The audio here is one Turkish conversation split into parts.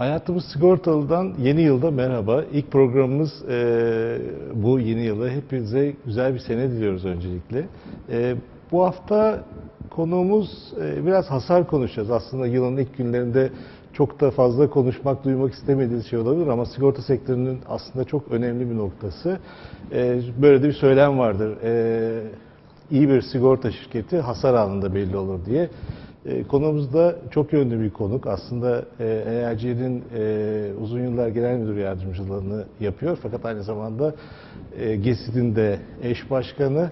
Hayatımız Sigortalı'dan yeni yılda merhaba. İlk programımız e, bu yeni yılda. Hepinize güzel bir sene diliyoruz öncelikle. E, bu hafta konuğumuz e, biraz hasar konuşacağız. Aslında yılın ilk günlerinde çok da fazla konuşmak, duymak istemediğiniz şey olabilir ama sigorta sektörünün aslında çok önemli bir noktası. E, böyle de bir söylem vardır. E, iyi bir sigorta şirketi hasar anında belli olur diye. E, konuğumuz da çok yönlü bir konuk. Aslında e, e, uzun yıllar genel müdür yardımcılığını yapıyor. Fakat aynı zamanda e, GESİD'in de eş başkanı.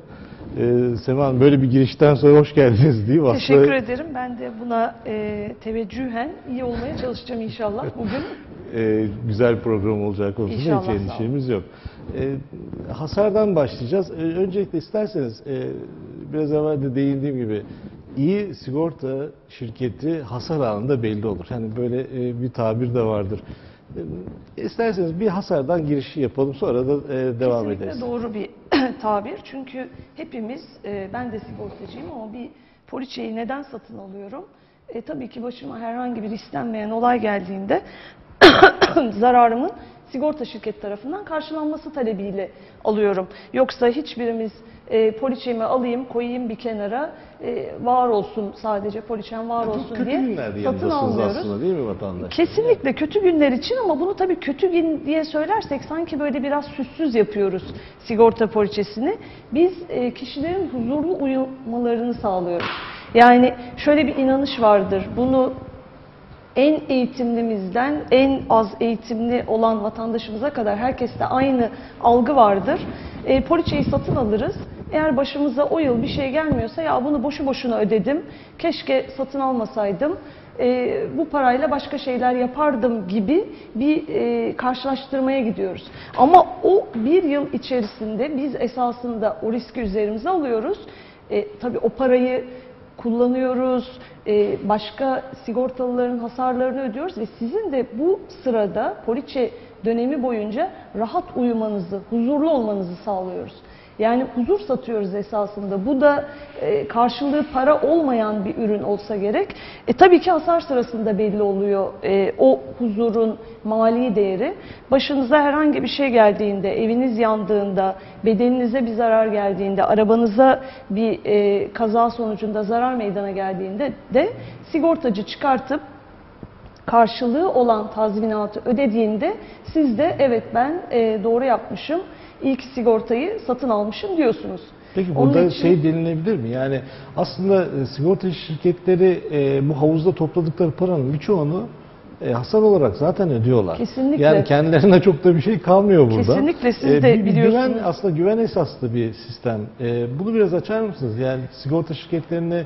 E, Sema Hanım böyle bir girişten sonra hoş geldiniz diyeyim. Aslında, Teşekkür ederim. Ben de buna e, teveccühen iyi olmaya çalışacağım inşallah bugün. e, güzel bir program olacak konusunda İnşallah, hiç endişemiz yok. E, hasardan başlayacağız. E, öncelikle isterseniz e, biraz evvel de değindiğim gibi iyi sigorta şirketi hasar anında belli olur. Yani böyle e, bir tabir de vardır. E, isterseniz bir hasardan girişi yapalım sonra da e, devam Kesinlikle ederiz. doğru bir tabir. Çünkü hepimiz, e, ben de sigortacıyım ama bir poliçeyi neden satın alıyorum? E, tabii ki başıma herhangi bir istenmeyen olay geldiğinde zararımın sigorta şirketi tarafından karşılanması talebiyle alıyorum. Yoksa hiçbirimiz e, poliçemi alayım, koyayım bir kenara, e, var olsun sadece poliçem var olsun kötü diye satın almıyoruz. aslında değil mi vatandaş? Kesinlikle kötü günler için ama bunu tabii kötü gün diye söylersek sanki böyle biraz süssüz yapıyoruz sigorta poliçesini. Biz e, kişilerin huzurlu uyumalarını sağlıyoruz. Yani şöyle bir inanış vardır. Bunu en eğitimlimizden en az eğitimli olan vatandaşımıza kadar herkeste aynı algı vardır. E, poliçeyi satın alırız. Eğer başımıza o yıl bir şey gelmiyorsa ya bunu boşu boşuna ödedim, keşke satın almasaydım, e, bu parayla başka şeyler yapardım gibi bir e, karşılaştırmaya gidiyoruz. Ama o bir yıl içerisinde biz esasında o riski üzerimize alıyoruz. E, tabii o parayı kullanıyoruz, e, başka sigortalıların hasarlarını ödüyoruz ve sizin de bu sırada poliçe dönemi boyunca rahat uyumanızı, huzurlu olmanızı sağlıyoruz. Yani huzur satıyoruz esasında. Bu da e, karşılığı para olmayan bir ürün olsa gerek. E, tabii ki hasar sırasında belli oluyor e, o huzurun mali değeri. Başınıza herhangi bir şey geldiğinde, eviniz yandığında, bedeninize bir zarar geldiğinde, arabanıza bir e, kaza sonucunda zarar meydana geldiğinde de sigortacı çıkartıp karşılığı olan tazminatı ödediğinde siz de evet ben e, doğru yapmışım, ilk sigortayı satın almışım diyorsunuz. Peki Onun burada için- şey denilebilir mi? Yani aslında e, sigorta şirketleri e, bu havuzda topladıkları paranın birçoğunu e, hasar olarak zaten ödüyorlar. Kesinlikle. Yani kendilerine çok da bir şey kalmıyor burada. Kesinlikle, siz E, de bir- biliyorsunuz. Güven, aslında güven esaslı bir sistem. E, bunu biraz açar mısınız? Yani sigorta şirketlerine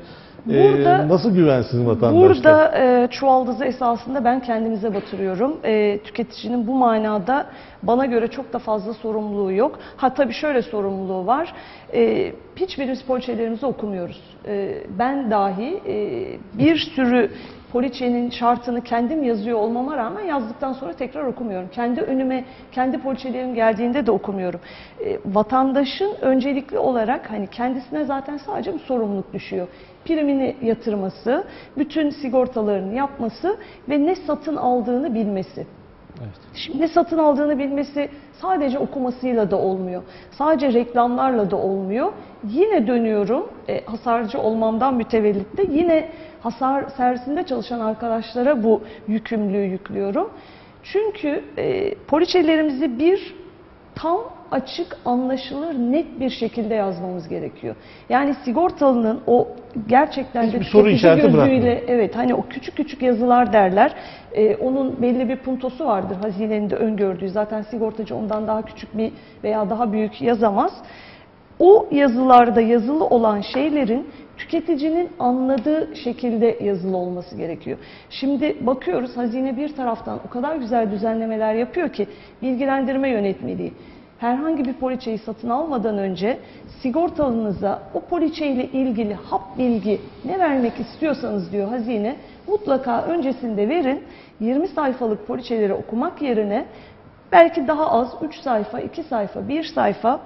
e, nasıl güvensiz vatandaşlar? Burada e, çuvaldızı esasında ben kendimize batırıyorum. E, tüketicinin bu manada bana göre çok da fazla sorumluluğu yok. Ha tabii şöyle sorumluluğu var. E, hiçbirimiz poliçelerimizi okumuyoruz. E, ben dahi e, bir sürü poliçenin şartını kendim yazıyor olmama rağmen yazdıktan sonra tekrar okumuyorum. Kendi önüme, kendi poliçelerim geldiğinde de okumuyorum. E, vatandaşın öncelikli olarak hani kendisine zaten sadece bir sorumluluk düşüyor. Primini yatırması, bütün sigortalarını yapması ve ne satın aldığını bilmesi. Evet. Şimdi ne satın aldığını bilmesi sadece okumasıyla da olmuyor. Sadece reklamlarla da olmuyor. Yine dönüyorum e, hasarcı olmamdan mütevellit de yine hasar servisinde çalışan arkadaşlara bu yükümlülüğü yüklüyorum. Çünkü e, poliçelerimizi bir tam açık, anlaşılır, net bir şekilde yazmamız gerekiyor. Yani sigortalının o gerçekten Hiçbir de soru işareti gözüyle bırakmıyor. Evet hani o küçük küçük yazılar derler. Ee, onun belli bir puntosu vardır hazinenin de öngördüğü. Zaten sigortacı ondan daha küçük bir veya daha büyük yazamaz. O yazılarda yazılı olan şeylerin tüketicinin anladığı şekilde yazılı olması gerekiyor. Şimdi bakıyoruz hazine bir taraftan o kadar güzel düzenlemeler yapıyor ki bilgilendirme yönetmeliği. Herhangi bir poliçeyi satın almadan önce sigortalınıza o poliçeyle ilgili hap bilgi ne vermek istiyorsanız diyor hazine mutlaka öncesinde verin. 20 sayfalık poliçeleri okumak yerine belki daha az 3 sayfa, 2 sayfa, 1 sayfa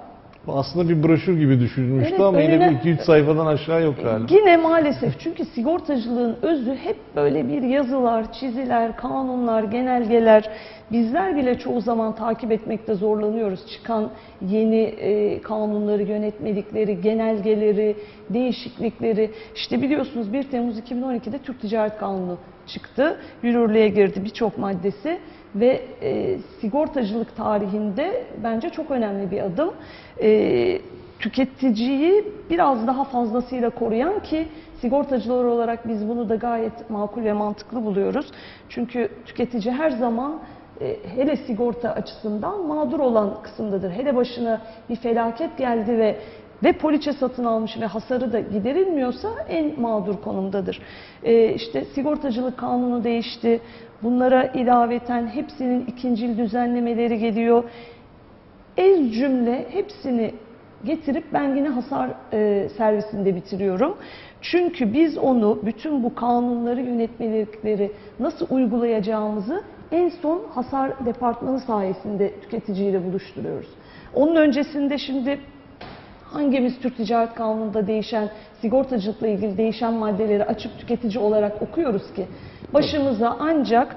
Aslında bir broşür gibi düşünülmüştü Evet, ama yine önüne- bir 2-3 sayfadan aşağı yok galiba. Yine maalesef çünkü sigortacılığın özü hep böyle bir yazılar, çiziler, kanunlar, genelgeler. Bizler bile çoğu zaman takip etmekte zorlanıyoruz. Çıkan yeni e, kanunları, yönetmelikleri, genelgeleri, değişiklikleri. İşte biliyorsunuz 1 Temmuz 2012'de Türk Ticaret Kanunu çıktı. Yürürlüğe girdi birçok maddesi ve e, sigortacılık tarihinde bence çok önemli bir adım. E, tüketiciyi biraz daha fazlasıyla koruyan ki sigortacılar olarak biz bunu da gayet makul ve mantıklı buluyoruz. Çünkü tüketici her zaman e, hele sigorta açısından mağdur olan kısımdadır. Hele başına bir felaket geldi ve ve poliçe satın almış ve hasarı da giderilmiyorsa en mağdur konumdadır. E, işte sigortacılık kanunu değişti. Bunlara ilaveten hepsinin ikincil düzenlemeleri geliyor. Ez cümle hepsini getirip ben yine hasar e, servisinde bitiriyorum. Çünkü biz onu bütün bu kanunları, yönetmelikleri nasıl uygulayacağımızı en son hasar departmanı sayesinde tüketiciyle buluşturuyoruz. Onun öncesinde şimdi hangimiz Türk Ticaret Kanunu'nda değişen, sigortacılıkla ilgili değişen maddeleri açıp tüketici olarak okuyoruz ki başımıza ancak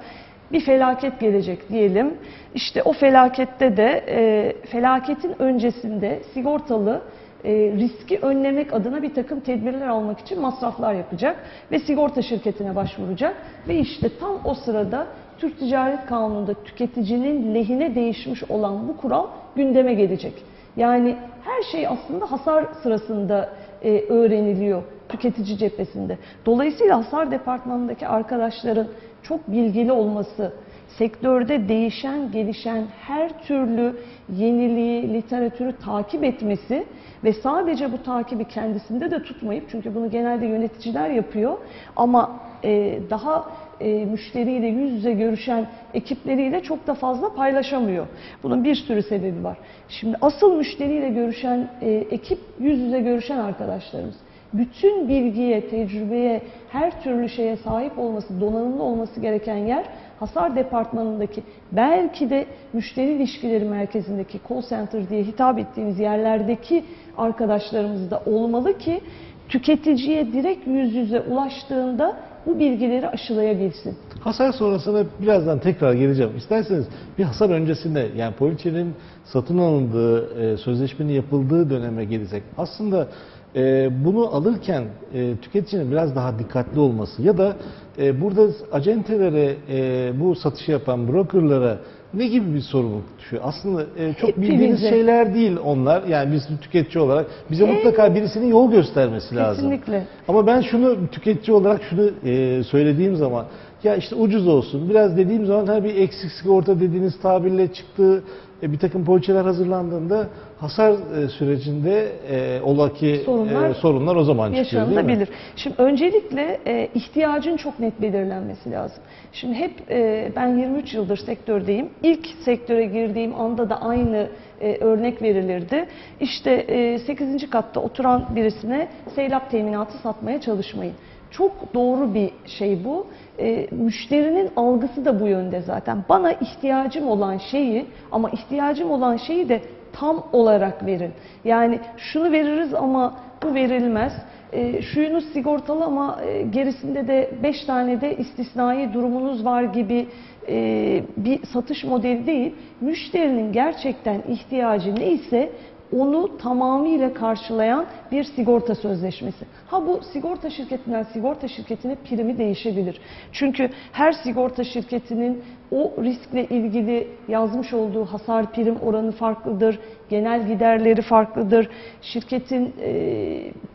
bir felaket gelecek diyelim. İşte o felakette de e, felaketin öncesinde sigortalı e, riski önlemek adına bir takım tedbirler almak için masraflar yapacak ve sigorta şirketine başvuracak ve işte tam o sırada Türk Ticaret Kanunu'nda tüketicinin lehine değişmiş olan bu kural gündeme gelecek. Yani her şey aslında hasar sırasında e, öğreniliyor tüketici cephesinde. Dolayısıyla hasar departmanındaki arkadaşların çok bilgili olması, sektörde değişen, gelişen her türlü yeniliği, literatürü takip etmesi ve sadece bu takibi kendisinde de tutmayıp çünkü bunu genelde yöneticiler yapıyor ama e, daha e, müşteriyle yüz yüze görüşen ekipleriyle çok da fazla paylaşamıyor. Bunun bir sürü sebebi var. Şimdi asıl müşteriyle görüşen e, ekip yüz yüze görüşen arkadaşlarımız. Bütün bilgiye, tecrübeye, her türlü şeye sahip olması, donanımlı olması gereken yer hasar departmanındaki belki de müşteri ilişkileri merkezindeki call center diye hitap ettiğimiz yerlerdeki arkadaşlarımız da olmalı ki tüketiciye direkt yüz yüze ulaştığında bu bilgileri aşılayabilsin. Hasar sonrasına birazdan tekrar geleceğim. İsterseniz bir hasar öncesinde yani poliçenin satın alındığı, e, sözleşmenin yapıldığı döneme gelecek. Aslında e, bunu alırken e, tüketicinin biraz daha dikkatli olması ya da e, burada acentelere, e, bu satışı yapan brokerlara ne gibi bir sorumluluk düşüyor? Aslında e, çok bildiğiniz Hepimize. şeyler değil onlar. Yani biz tüketici olarak bize En- mutlaka birisinin yol göstermesi lazım. Kesinlikle. Ama ben şunu tüketici olarak şunu e, söylediğim zaman ya işte ucuz olsun. Biraz dediğim zaman ha bir eksik sigorta dediğiniz tabirle çıktığı e, bir takım poliçeler hazırlandığında hasar e, sürecinde e, ola ki Sorunlar e, sorunlar o zaman çıkıyor değil mi? Şimdi öncelikle e, ihtiyacın çok net belirlenmesi lazım. Şimdi hep e, ben 23 yıldır sektördeyim. İlk sektöre girdiğim anda da aynı e, örnek verilirdi. İşte e, 8. katta oturan birisine seylap teminatı satmaya çalışmayın. Çok doğru bir şey bu. E, müşterinin algısı da bu yönde zaten. Bana ihtiyacım olan şeyi ama ihtiyacım olan şeyi de tam olarak verin. Yani şunu veririz ama bu verilmez. E, şuyunuz sigortalı ama e, gerisinde de 5 tane de istisnai durumunuz var gibi e, bir satış modeli değil. Müşterinin gerçekten ihtiyacı neyse onu tamamıyla karşılayan bir sigorta sözleşmesi. Ha bu sigorta şirketinden sigorta şirketine primi değişebilir. Çünkü her sigorta şirketinin o riskle ilgili yazmış olduğu hasar prim oranı farklıdır. Genel giderleri farklıdır. Şirketin e,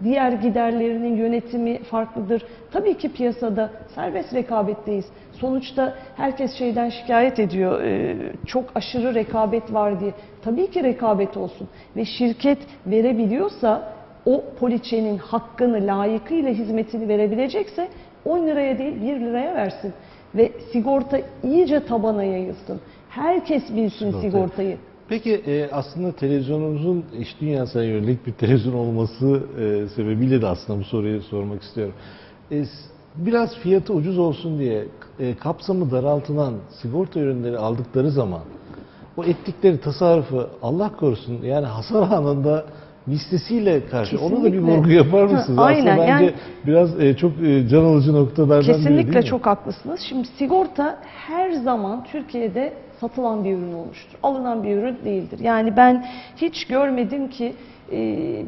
diğer giderlerinin yönetimi farklıdır. Tabii ki piyasada serbest rekabetteyiz. Sonuçta herkes şeyden şikayet ediyor. e, çok aşırı rekabet var diye. Tabii ki rekabet olsun. Ve şirket verebiliyorsa o poliçenin hakkını layıkıyla hizmetini verebilecekse 10 liraya değil 1 liraya versin. Ve sigorta iyice tabana yayılsın. Herkes bilsin Sigorta. sigortayı. Peki e, aslında televizyonumuzun iş dünyasına yönelik bir televizyon olması e, sebebiyle de aslında bu soruyu sormak istiyorum. E, biraz fiyatı ucuz olsun diye e, kapsamı daraltılan sigorta ürünleri aldıkları zaman o ettikleri tasarrufu Allah korusun yani hasar anında listesiyle karşı ona da bir Kesinlikle. vurgu yapar Ha, mısınız? aynen, Aslında bence yani- biraz e, çok e, can alıcı noktalardan biri değil Kesinlikle çok haklısınız. Şimdi sigorta her zaman Türkiye'de satılan bir ürün olmuştur. Alınan bir ürün değildir. Yani ben hiç görmedim ki e,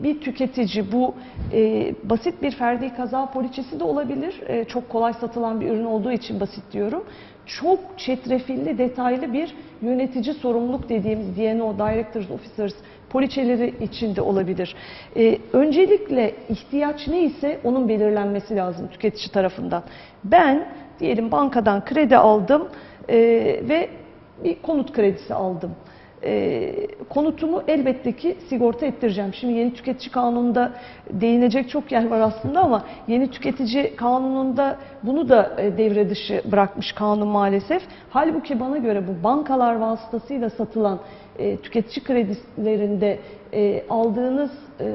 bir tüketici bu e, basit bir ferdi kaza poliçesi de olabilir. E, çok kolay satılan bir ürün olduğu için basit diyorum. Çok çetrefilli, detaylı bir yönetici sorumluluk dediğimiz DNO, Directors Officers poliçeleri içinde olabilir. Ee, öncelikle ihtiyaç neyse onun belirlenmesi lazım tüketici tarafından. Ben diyelim bankadan kredi aldım e, ve bir konut kredisi aldım. E, konutumu elbette ki sigorta ettireceğim. Şimdi yeni tüketici kanununda değinecek çok yer var aslında ama yeni tüketici kanununda bunu da e, devre dışı bırakmış kanun maalesef. Halbuki bana göre bu bankalar vasıtasıyla satılan e, tüketici kredilerinde e, aldığınız e,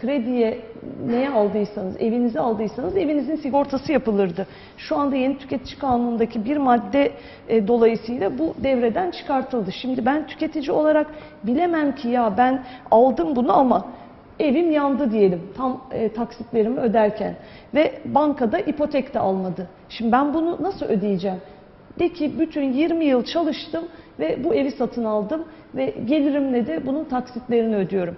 krediye neye aldıysanız, evinizi aldıysanız evinizin sigortası yapılırdı. Şu anda yeni tüketici kanunundaki bir madde e, dolayısıyla bu devreden çıkartıldı. Şimdi ben tüketici olarak bilemem ki ya ben aldım bunu ama evim yandı diyelim tam e, taksitlerimi öderken ve bankada ipotek de almadı. Şimdi ben bunu nasıl ödeyeceğim? De ki bütün 20 yıl çalıştım ve bu evi satın aldım ve gelirimle de bunun taksitlerini ödüyorum.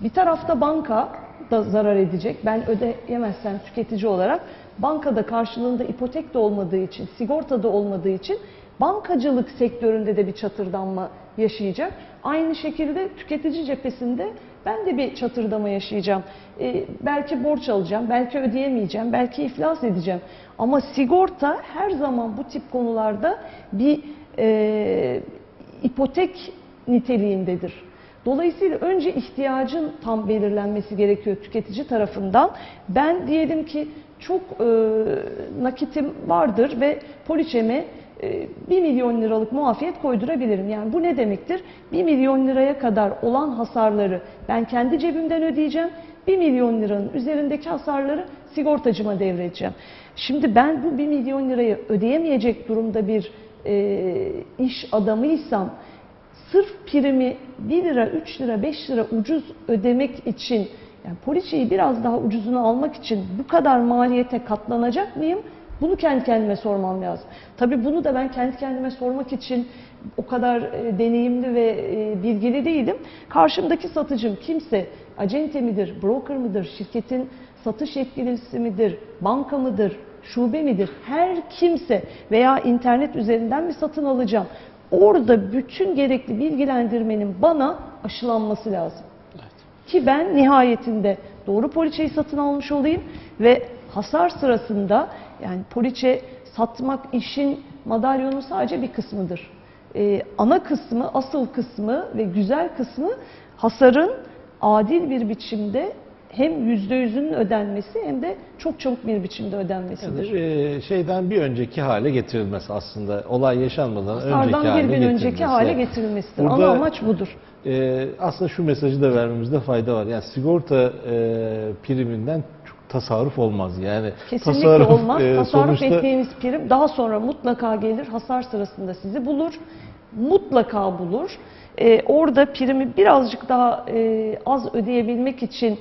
Bir tarafta banka da zarar edecek. Ben ödeyemezsem tüketici olarak bankada karşılığında ipotek de olmadığı için, sigorta da olmadığı için bankacılık sektöründe de bir çatırdanma yaşayacak. Aynı şekilde tüketici cephesinde ben de bir çatırdama yaşayacağım. Ee, belki borç alacağım, belki ödeyemeyeceğim, belki iflas edeceğim. Ama sigorta her zaman bu tip konularda bir e, ipotek niteliğindedir. Dolayısıyla önce ihtiyacın tam belirlenmesi gerekiyor tüketici tarafından. Ben diyelim ki çok e, nakitim vardır ve poliçeme e, 1 milyon liralık muafiyet koydurabilirim. Yani bu ne demektir? 1 milyon liraya kadar olan hasarları ben kendi cebimden ödeyeceğim. 1 milyon liranın üzerindeki hasarları sigortacıma devredeceğim. Şimdi ben bu 1 milyon lirayı ödeyemeyecek durumda bir e, iş adamıysam sırf primi 1 lira, 3 lira, 5 lira ucuz ödemek için yani poliçeyi biraz daha ucuzunu almak için bu kadar maliyete katlanacak mıyım? Bunu kendi kendime sormam lazım. Tabii bunu da ben kendi kendime sormak için o kadar e, deneyimli ve e, bilgili değilim. Karşımdaki satıcım kimse, acente midir, broker mıdır, şirketin satış yetkilisi midir, banka mıdır, şube midir? Her kimse veya internet üzerinden mi satın alacağım? Orada bütün gerekli bilgilendirmenin bana aşılanması lazım. Ki ben nihayetinde doğru poliçeyi satın almış olayım ve hasar sırasında yani poliçe satmak işin madalyonun sadece bir kısmıdır. Ee, ana kısmı, asıl kısmı ve güzel kısmı hasarın adil bir biçimde hem yüzde yüzünün ödenmesi hem de çok çabuk bir biçimde ödenmesidir. Yani, e, şeyden bir önceki hale getirilmesi aslında olay yaşanmadan önceki Hasardan hale bir gün önceki getirilmesi. hale getirilmesidir. Burada- Ana amaç budur. E, aslında şu mesajı da vermemizde fayda var. Yani sigorta e, priminden tasarruf olmaz. Yani Kesinlikle tasarruf, olmaz. e, Tasarruf sonuçta ettiğiniz prim daha sonra mutlaka gelir. Hasar sırasında sizi bulur. Mutlaka bulur. Ee, orada primi birazcık daha e, az ödeyebilmek için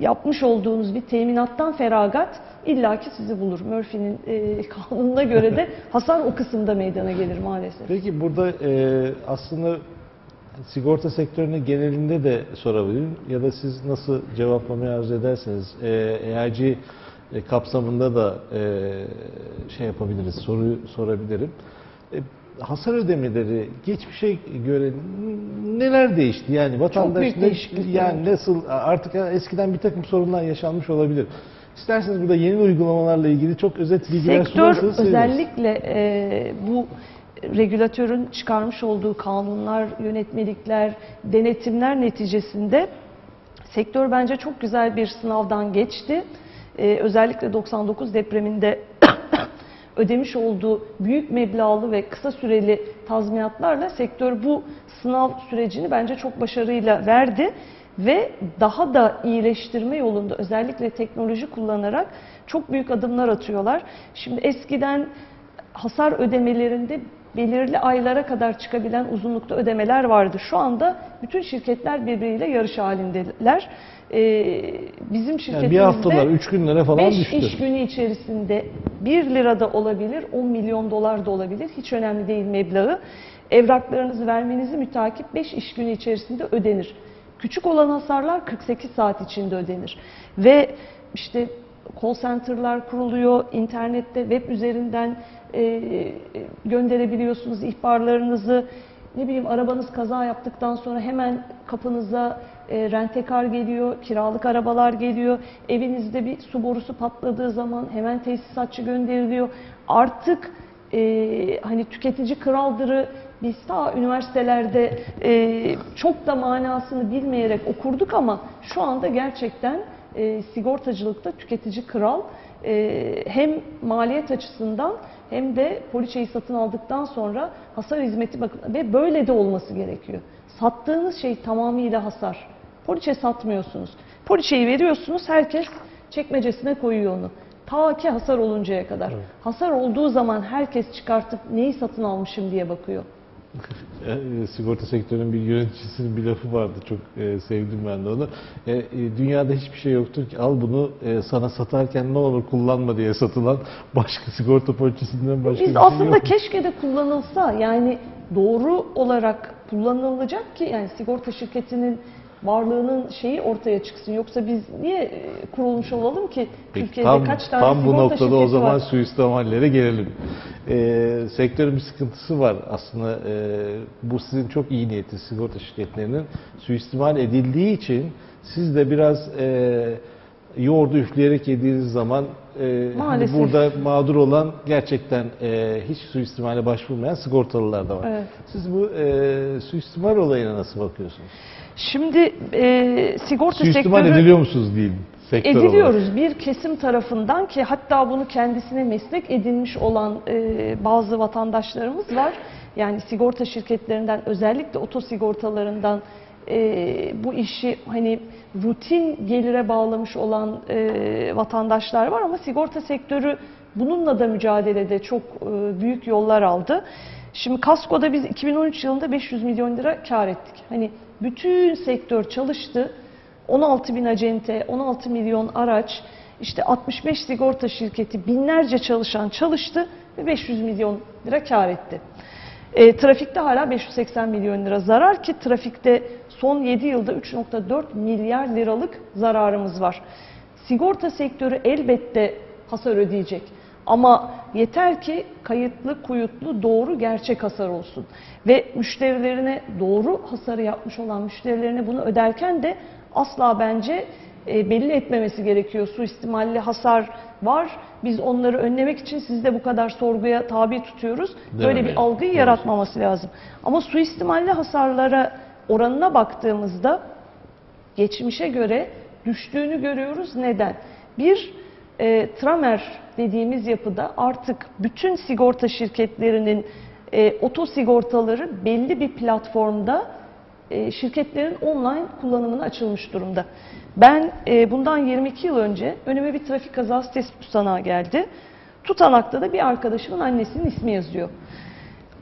yapmış olduğunuz bir teminattan feragat illaki sizi bulur. Murphy'nin e, kanununa göre de hasar o kısımda meydana gelir maalesef. Peki burada e, aslında sigorta sektörüne genelinde de sorabilirim ya da siz nasıl cevaplamayı arzu ederseniz e, e, kapsamında da e, şey yapabiliriz, soruyu sorabilirim. E, hasar ödemeleri geçmişe göre neler değişti? Yani vatandaş ne, yani nasıl artık eskiden bir takım sorunlar yaşanmış olabilir. İsterseniz burada yeni uygulamalarla ilgili çok özet bilgiler Sektör sunarsanız özellikle e, bu regülatörün çıkarmış olduğu kanunlar, yönetmelikler, denetimler neticesinde sektör bence çok güzel bir sınavdan geçti. E, özellikle 99 depreminde ödemiş olduğu büyük meblağlı ve kısa süreli tazminatlarla sektör bu sınav sürecini bence çok başarıyla verdi ve daha da iyileştirme yolunda özellikle teknoloji kullanarak çok büyük adımlar atıyorlar. Şimdi eskiden hasar ödemelerinde belirli aylara kadar çıkabilen uzunlukta ödemeler vardı. Şu anda bütün şirketler birbiriyle yarış halindeler. Ee, bizim Yani şirketimizde bir haftalar, üç günlere falan 5 düştü. iş günü içerisinde 1 lira da olabilir, 10 milyon dolar da olabilir. Hiç önemli değil meblağı. Evraklarınızı vermenizi mütakip 5 iş günü içerisinde ödenir. Küçük olan hasarlar 48 saat içinde ödenir. Ve işte call center'lar kuruluyor, internette, web üzerinden e, gönderebiliyorsunuz ihbarlarınızı. Ne bileyim arabanız kaza yaptıktan sonra hemen kapınıza e, rentekar geliyor, kiralık arabalar geliyor. Evinizde bir su borusu patladığı zaman hemen tesisatçı gönderiliyor. Artık e, hani tüketici kraldırı biz ta üniversitelerde e, çok da manasını bilmeyerek okurduk ama şu anda gerçekten e, sigortacılıkta tüketici kral e, hem maliyet açısından hem de poliçeyi satın aldıktan sonra hasar hizmeti bakın ve böyle de olması gerekiyor. Sattığınız şey tamamıyla hasar. Poliçe satmıyorsunuz. Poliçeyi veriyorsunuz herkes çekmecesine koyuyor onu. Ta ki hasar oluncaya kadar. Hasar olduğu zaman herkes çıkartıp neyi satın almışım diye bakıyor. E, sigorta sektörünün bir yöneticisinin bir lafı vardı. Çok e, sevdim ben de onu. E, e, dünyada hiçbir şey yoktur ki al bunu e, sana satarken ne olur kullanma diye satılan başka sigorta poliçesinden başka bir Biz şey aslında yok. keşke de kullanılsa yani doğru olarak kullanılacak ki yani sigorta şirketinin varlığının şeyi ortaya çıksın. Yoksa biz niye e, kurulmuş olalım ki? Peki, Türkiye'de tam, kaç tane tam bu noktada o zaman var? suistimallere gelelim. Ee, sektörün bir sıkıntısı var aslında. Ee, bu sizin çok iyi niyetli sigorta şirketlerinin suistimal edildiği için siz de biraz e, yoğurdu üfleyerek yediğiniz zaman e, hani Maalesef. burada mağdur olan gerçekten e, hiç suistimale başvurmayan sigortalılar da var. Evet. Siz bu e, suistimal olayına nasıl bakıyorsunuz? Şimdi e, sigorta Suistimal sektörü ediliyor musunuz diyeyim sektör olarak? ediliyoruz bir kesim tarafından ki hatta bunu kendisine meslek edinmiş olan e, bazı vatandaşlarımız var. Yani sigorta şirketlerinden özellikle otosigortalarından e, bu işi hani rutin gelire bağlamış olan e, vatandaşlar var ama sigorta sektörü bununla da mücadelede çok e, büyük yollar aldı. Şimdi kaskoda biz 2013 yılında 500 milyon lira kar ettik. Hani bütün sektör çalıştı. 16 bin acente, 16 milyon araç, işte 65 sigorta şirketi, binlerce çalışan çalıştı ve 500 milyon lira kar etti. E, trafikte hala 580 milyon lira zarar ki trafikte son 7 yılda 3.4 milyar liralık zararımız var. Sigorta sektörü elbette hasar ödeyecek. Ama yeter ki kayıtlı, kuyutlu, doğru, gerçek hasar olsun. Ve müşterilerine doğru hasarı yapmış olan müşterilerine bunu öderken de asla bence e, belli etmemesi gerekiyor. Suistimalli hasar var. Biz onları önlemek için sizi de bu kadar sorguya tabi tutuyoruz. Değil Böyle mi? bir algıyı Doğru. yaratmaması lazım. Ama suistimalli hasarlara oranına baktığımızda geçmişe göre düştüğünü görüyoruz. Neden? Bir, e, Tramer dediğimiz yapıda artık bütün sigorta şirketlerinin e, oto sigortaları belli bir platformda e, şirketlerin online kullanımına açılmış durumda. Ben e, bundan 22 yıl önce önüme bir trafik kazası tespit tutanağı geldi. Tutanakta da bir arkadaşımın annesinin ismi yazıyor.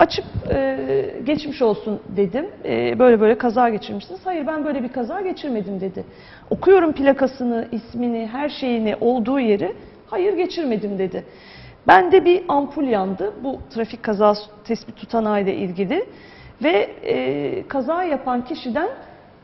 Açıp e, geçmiş olsun dedim. E, böyle böyle kaza geçirmişsiniz. Hayır ben böyle bir kaza geçirmedim dedi. Okuyorum plakasını, ismini, her şeyini, olduğu yeri. Hayır geçirmedim dedi. Bende bir ampul yandı bu trafik kazası tespit tutanağı ilgili. Ve e, kaza yapan kişiden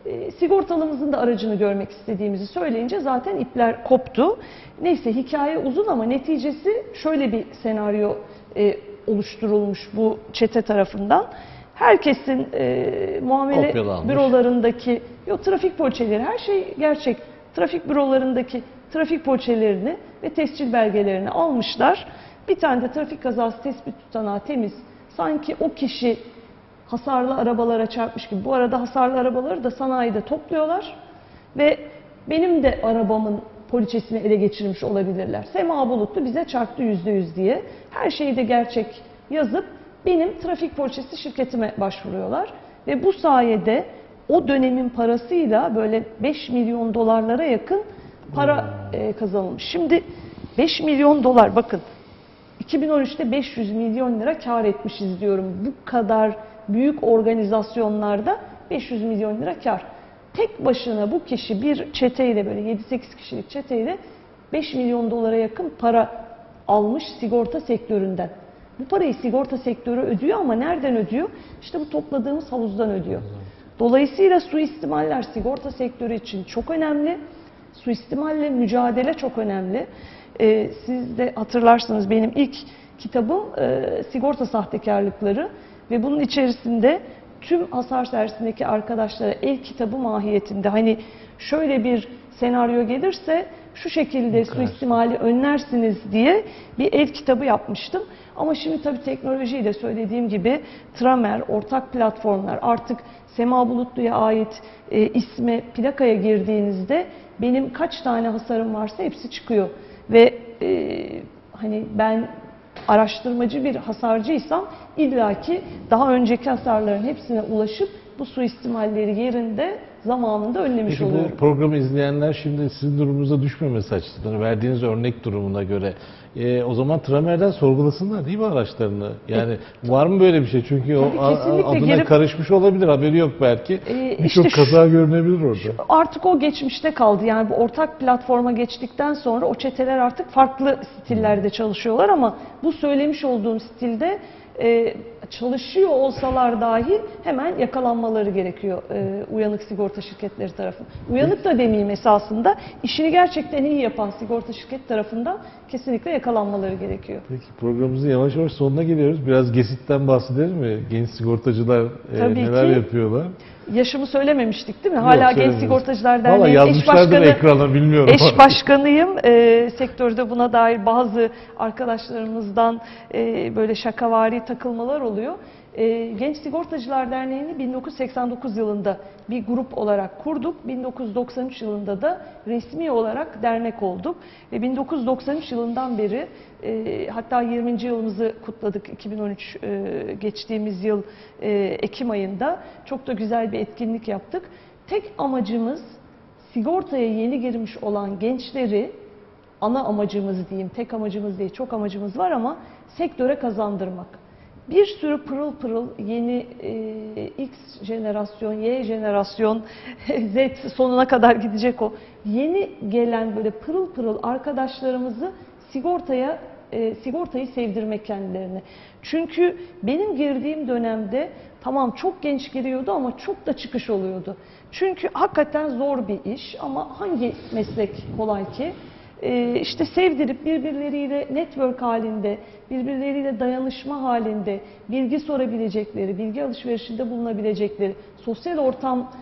e, sigortalımızın da aracını görmek istediğimizi söyleyince zaten ipler koptu. Neyse hikaye uzun ama neticesi şöyle bir senaryo e, oluşturulmuş bu çete tarafından. Herkesin e, muamele Kopyalanmış. bürolarındaki, yok trafik poliçeleri her şey gerçek. Trafik bürolarındaki trafik poliçelerini ve tescil belgelerini almışlar. Bir tane de trafik kazası tespit tutanağı temiz. Sanki o kişi hasarlı arabalara çarpmış gibi. Bu arada hasarlı arabaları da sanayide topluyorlar ve benim de arabamın poliçesini ele geçirmiş olabilirler. Sema Bulutlu bize çarptı yüzde yüz diye. Her şeyi de gerçek yazıp benim trafik poliçesi şirketime başvuruyorlar. Ve bu sayede o dönemin parasıyla böyle 5 milyon dolarlara yakın para e, kazanılmış. Şimdi 5 milyon dolar bakın 2013'te 500 milyon lira kar etmişiz diyorum. Bu kadar büyük organizasyonlarda 500 milyon lira kar. Tek başına bu kişi bir çeteyle böyle 7-8 kişilik çeteyle 5 milyon dolara yakın para almış sigorta sektöründen. Bu parayı sigorta sektörü ödüyor ama nereden ödüyor? İşte bu topladığımız havuzdan ödüyor. Dolayısıyla suistimaller sigorta sektörü için çok önemli. Suistimalle mücadele çok önemli. Ee, siz de hatırlarsınız benim ilk kitabım e, sigorta sahtekarlıkları ve bunun içerisinde tüm hasar servisindeki arkadaşlara el kitabı mahiyetinde hani şöyle bir senaryo gelirse şu şekilde suistimali önlersiniz diye bir el kitabı yapmıştım. Ama şimdi tabii teknolojiyle söylediğim gibi Tramer, ortak platformlar artık Sema Bulutlu'ya ait e, isme, plakaya girdiğinizde benim kaç tane hasarım varsa hepsi çıkıyor. Ve e, hani ben araştırmacı bir hasarcıysam illaki daha önceki hasarların hepsine ulaşıp bu suistimalleri yerinde zamanında önlemiş Peki oluyorum. bu programı izleyenler şimdi sizin durumunuza düşmemesi açısından verdiğiniz örnek durumuna göre e, o zaman Tramer'den sorgulasınlar değil mi araçlarını? Yani var mı böyle bir şey? Çünkü o Tabii, kesinlikle adına girip- karışmış olabilir, haberi yok belki. Ee, Birçok işte şu- kaza görünebilir orada. Artık o geçmişte kaldı. Yani bu ortak platforma geçtikten sonra o çeteler artık farklı stillerde çalışıyorlar ama bu söylemiş olduğum stilde e, çalışıyor olsalar dahi hemen yakalanmaları gerekiyor e, uyanık sigorta şirketleri tarafından. Uyanık da demeyeyim esasında işini gerçekten iyi yapan sigorta şirket tarafından kesinlikle yakalanmaları gerekiyor. Peki programımızın yavaş yavaş sonuna geliyoruz. Biraz GESİT'ten bahsedelim mi? Genç sigortacılar e, Tabii neler ki. yapıyorlar? Yaşımı söylememiştik değil mi? Yok, Hala Genç söylemediniz. Sigortacılar Derneği'nin eş başkanı ekrana bilmiyorum. Eş başkanıyım. Ee, sektörde buna dair bazı arkadaşlarımızdan e, böyle şakavari takılmalar oluyor. Ee, Genç Sigortacılar Derneği'ni 1989 yılında bir grup olarak kurduk. 1993 yılında da resmi olarak dernek olduk. Ve 1993 yılından beri e, hatta 20. yılımızı kutladık 2013 e, geçtiğimiz yıl e, Ekim ayında. Çok da güzel bir etkinlik yaptık. Tek amacımız sigortaya yeni girmiş olan gençleri ana amacımız diyeyim, tek amacımız değil, çok amacımız var ama sektöre kazandırmak. Bir sürü pırıl pırıl yeni e, X jenerasyon, Y jenerasyon, Z sonuna kadar gidecek o. Yeni gelen böyle pırıl pırıl arkadaşlarımızı sigortaya e, sigortayı sevdirmek kendilerine. Çünkü benim girdiğim dönemde tamam çok genç giriyordu ama çok da çıkış oluyordu. Çünkü hakikaten zor bir iş ama hangi meslek kolay ki? Ee, işte sevdirip birbirleriyle network halinde, birbirleriyle dayanışma halinde, bilgi sorabilecekleri, bilgi alışverişinde bulunabilecekleri, sosyal ortam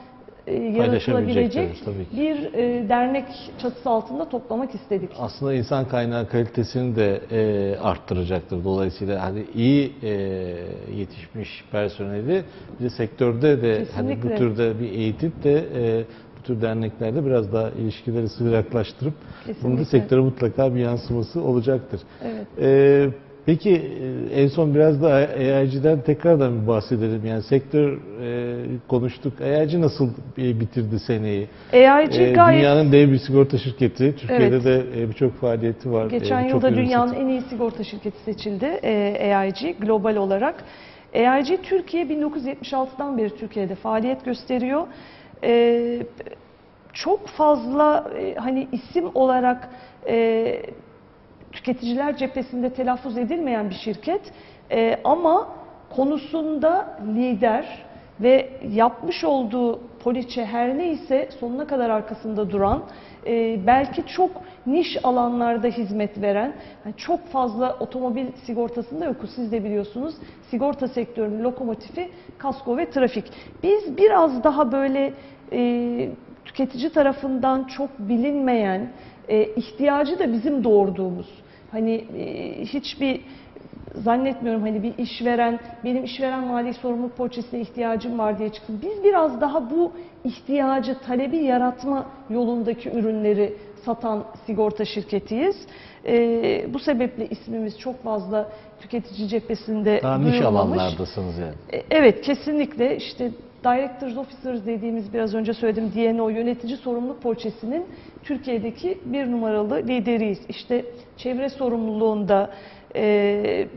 e, yaratılabilecek bir e, dernek çatısı altında toplamak istedik. Aslında insan kaynağı kalitesini de e, arttıracaktır. Dolayısıyla hani iyi yetişmiş personeli bir de sektörde de hani bu Kesinlikle. türde bir eğitip de tür derneklerde biraz daha ilişkileri sıcaklaştırıp bunun da Kesinlikle. sektöre mutlaka bir yansıması olacaktır. Evet. E, peki e, en son biraz da AIG'den tekrardan bir bahsedelim. Yani sektör e, konuştuk. AIG nasıl e, bitirdi seneyi? AIG Ee, gayet Dünyanın dev bir sigorta şirketi. Türkiye'de Evet. de e, birçok faaliyeti var. Geçen E, yılda dünyanın satıyor. en iyi sigorta şirketi seçildi e, AIG global olarak. AIG Türkiye 1976'dan beri Türkiye'de faaliyet gösteriyor. E, çok fazla e, hani isim olarak e, tüketiciler cephesinde telaffuz edilmeyen bir şirket E, ama konusunda lider ve yapmış olduğu poliçe her neyse sonuna kadar arkasında duran e, belki çok niş alanlarda hizmet veren yani çok fazla otomobil sigortasında yok siz de biliyorsunuz sigorta sektörünün lokomotifi kasko ve trafik. Biz biraz daha böyle e, tüketici tarafından çok bilinmeyen e, ihtiyacı da bizim doğurduğumuz hani e, hiçbir zannetmiyorum hani bir işveren benim işveren mali sorumluluk poliçesine ihtiyacım var diye çıksın. Biz biraz daha bu ihtiyacı, talebi yaratma yolundaki ürünleri satan sigorta şirketiyiz. Ee, bu sebeple ismimiz çok fazla tüketici cephesinde Daha niş duyulmamış. alanlardasınız yani. E, Evet kesinlikle işte Directors Officers dediğimiz biraz önce söyledim DNO yönetici sorumluluk poliçesinin Türkiye'deki bir numaralı lideriyiz. İşte çevre sorumluluğunda, e,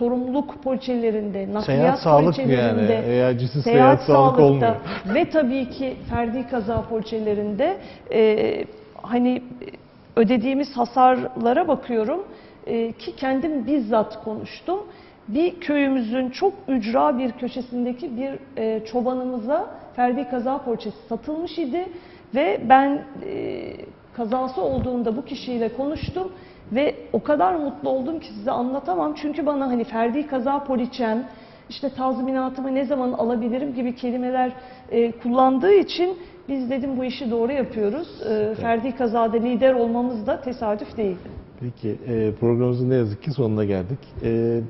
sorumluluk poliçelerinde, nakliyat Seyahat poliçelerinde, yani? Eğer seyahat seyahat sağlık olmuyor. ve tabii ki ferdi kaza poliçelerinde e, hani ödediğimiz hasarlara bakıyorum e, ki kendim bizzat konuştum. Bir köyümüzün çok ücra bir köşesindeki bir e, çobanımıza ferdi kaza poliçesi satılmış idi ve ben e, kazası olduğunda bu kişiyle konuştum ve o kadar mutlu oldum ki size anlatamam. Çünkü bana hani ferdi kaza poliçem, işte tazminatımı ne zaman alabilirim gibi kelimeler e, kullandığı için biz dedim bu işi doğru yapıyoruz. E, ferdi kazada lider olmamız da tesadüf değildi. Peki e, programımızın ne yazık ki sonuna geldik. E,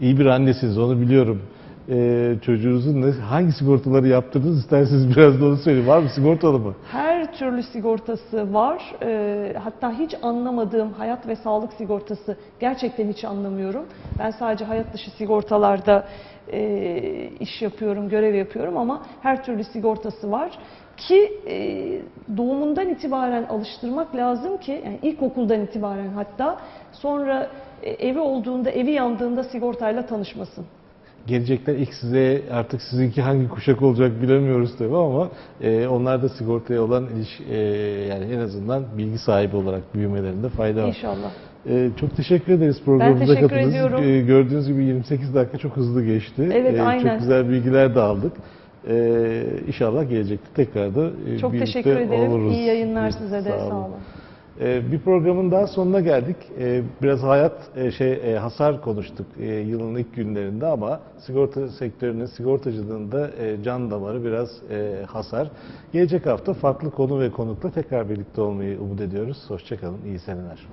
iyi bir annesiniz onu biliyorum. E, çocuğunuzun ne, hangi sigortaları yaptırdınız isterseniz biraz da onu söyleyin. Var mı sigortalı mı? Her türlü sigortası var. E, hatta hiç anlamadığım hayat ve sağlık sigortası gerçekten hiç anlamıyorum. Ben sadece hayat dışı sigortalarda e, iş yapıyorum, görev yapıyorum ama her türlü sigortası var ki e, doğumundan itibaren alıştırmak lazım ki yani ilkokuldan itibaren hatta sonra e, evi olduğunda, evi yandığında sigortayla tanışmasın. Gelecekler ilk size artık sizinki hangi kuşak olacak bilemiyoruz tabii ama e, onlar da sigortaya olan iliş, e, yani en azından bilgi sahibi olarak büyümelerinde fayda var. İnşallah. E, çok teşekkür ederiz programımıza teşekkür katıldınız. ediyorum. E, gördüğünüz gibi 28 dakika çok hızlı geçti. Evet, E, aynen. Çok güzel bilgiler de aldık. E, inşallah gelecekte tekrar da e, Çok birlikte teşekkür ederim. oluruz. İyi yayınlar size de. Sağ Sağ olun. Ee, Bir programın daha sonuna geldik. Ee, Biraz hayat e, şey e, hasar konuştuk e, yılın ilk günlerinde ama sigorta sektörünün sigortacılığında can damarı biraz hasar. Gelecek hafta farklı konu ve konukla tekrar birlikte olmayı umut ediyoruz. Hoşçakalın, iyi seneler.